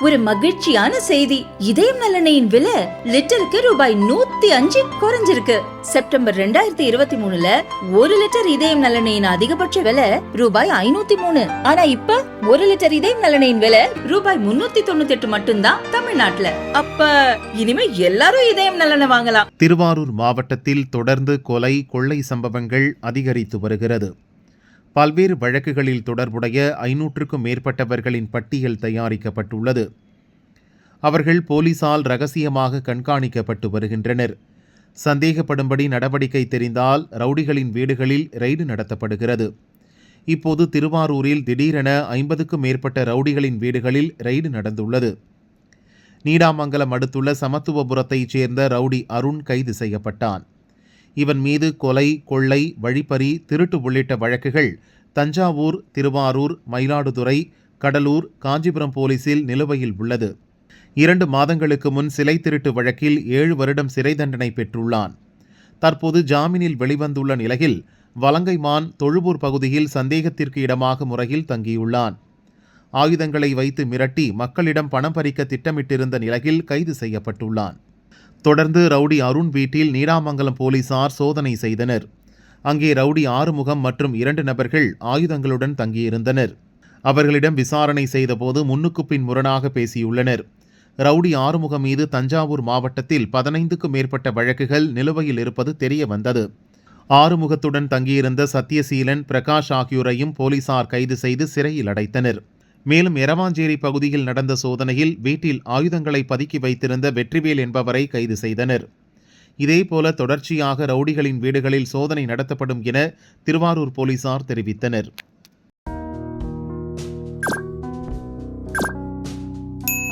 ஒரு மகிழ்ச்சியான செய்தி. இதயம் நல்லெண்ணெயின் விலை லிட்டருக்கு ரூபாய் நூத்தி அஞ்சு குறைஞ்சிருக்கு. செப்டம்பர் ரெண்டாயிரத்தி இருபத்தி மூணுல ஒரு லிட்டர் இதயம் நலனையின் அதிகபட்ச விலை ரூபாய் ஐநூத்தி மூணு. ஆனா இப்ப ஒரு லிட்டர் இதயம் நலனையின் விலை ரூபாய் முன்னூத்தி தொண்ணூத்தி எட்டு மட்டும்தான் தமிழ்நாட்டுல. அப்ப இனிமே எல்லாரும் இதயம் நலனை வாங்கலாம். திருவாரூர் மாவட்டத்தில் தொடர்ந்து கொலை கொள்ளை சம்பவங்கள் அதிகரித்து வருகிறது. பல்வேறு வழக்குகளில் தொடர்புடைய ஐநூற்றுக்கும் மேற்பட்டவர்களின் பட்டியல் தயாரிக்கப்பட்டுள்ளது. அவர்கள் போலீசால் ரகசியமாக கண்காணிக்கப்பட்டு வருகின்றனர். சந்தேகப்படும்படி நடவடிக்கை தெரிந்தால் ரவுடிகளின் வீடுகளில் ரெய்டு நடத்தப்படுகிறது. இப்போது திருவாரூரில் திடீரென ஐம்பதுக்கும் மேற்பட்ட ரவுடிகளின் வீடுகளில் ரெய்டு நடந்துள்ளது. நீடாமங்கலம் அடுத்துள்ள சமத்துவபுரத்தைச் சேர்ந்த ரவுடி அருண் கைது செய்யப்பட்டான். இவன் மீது கொலை கொள்ளை வழிப்பறி திருட்டு உள்ளிட்ட வழக்குகள் தஞ்சாவூர் திருவாரூர் மயிலாடுதுறை கடலூர் காஞ்சிபுரம் போலீசில் நிலுவையில் உள்ளது. இரண்டு மாதங்களுக்கு முன் சிலை திருட்டு வழக்கில் ஏழு வருடம் சிறை தண்டனை பெற்றுள்ளான். தற்போது ஜாமீனில் வெளிவந்துள்ள நிலையில் வலங்கைமான் தொழுவூர் பகுதியில் சந்தேகத்திற்கு இடமாக முறையில் தங்கியுள்ளான். ஆயுதங்களை வைத்து மிரட்டி மக்களிடம் பணம் பறிக்க திட்டமிட்டிருந்த நிலையில் கைது செய்யப்பட்டுள்ளான். தொடர்ந்து ரவுடி அருண் வீட்டில் நீடாமங்கலம் போலீசார் சோதனை செய்தனர். அங்கே ரவுடி ஆறுமுகம் மற்றும் இரண்டு நபர்கள் ஆயுதங்களுடன் தங்கியிருந்தனர். அவர்களிடம் விசாரணை செய்தபோது முன்னுக்கு பின் முரணாக பேசியுள்ளனர். ரவுடி ஆறுமுகம் மீது தஞ்சாவூர் மாவட்டத்தில் பதினைந்துக்கும் மேற்பட்ட வழக்குகள் நிலுவையில் இருப்பது தெரிய வந்தது ஆறுமுகத்துடன் தங்கியிருந்த சத்யசீலன் பிரகாஷ் ஆகியோரையும் போலீசார் கைது செய்து சிறையில் அடைத்தனர். மேலும் எரவாஞ்சேரி பகுதியில் நடந்த சோதனையில் வீட்டில் ஆயுதங்களை பதுக்கி வைத்திருந்த வெற்றிவேல் என்பவரை கைது செய்தனர். இதேபோல தொடர்ச்சியாக ரவுடிகளின் வீடுகளில் சோதனை நடத்தப்படும் என திருவாரூர் போலீசார் தெரிவித்தனர்.